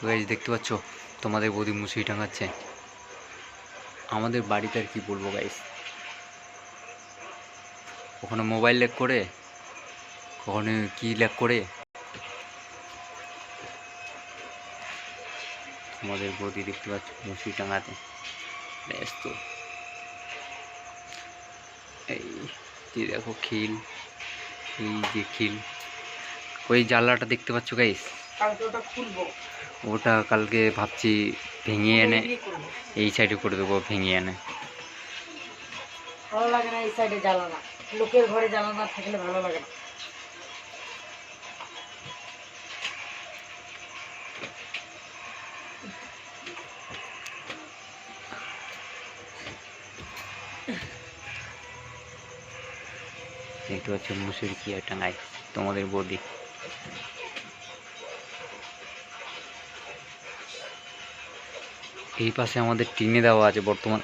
তো গাইজ দেখতে পাচ্ছ? তোমাদের বৌদি মুসুরি টাঙাচ্ছে। আমাদের বাড়িতে আর কি বলব গাইজ কখনো মোবাইল ল্যাক করে, কখনো কি ল্যাক করে? তোমাদের বৌদি দেখতে পাচ্ছ, মুসুরি টাঙাতে। ব্যস্ত এই যে দেখো খিল, এই যে খিল। ওই জানলাটা দেখতে পাচ্ছ গাইস কালকে ওটা খুলবো। ওটা কালকে ভাবছি ভেঙে এনে এই সাইডে করে দেবো ভেঙে এনে। ভালো লাগে না এই সাইডে জ্বালানা। লোকের ঘরে জ্বালানা থাকলে ভালো লাগে না। দেখতে পাচ্ছ মুসুরি কি একটা নাই তোমাদের বৌদি। এই পাশে আমাদের টিনে দেওয়া আছে বর্তমান।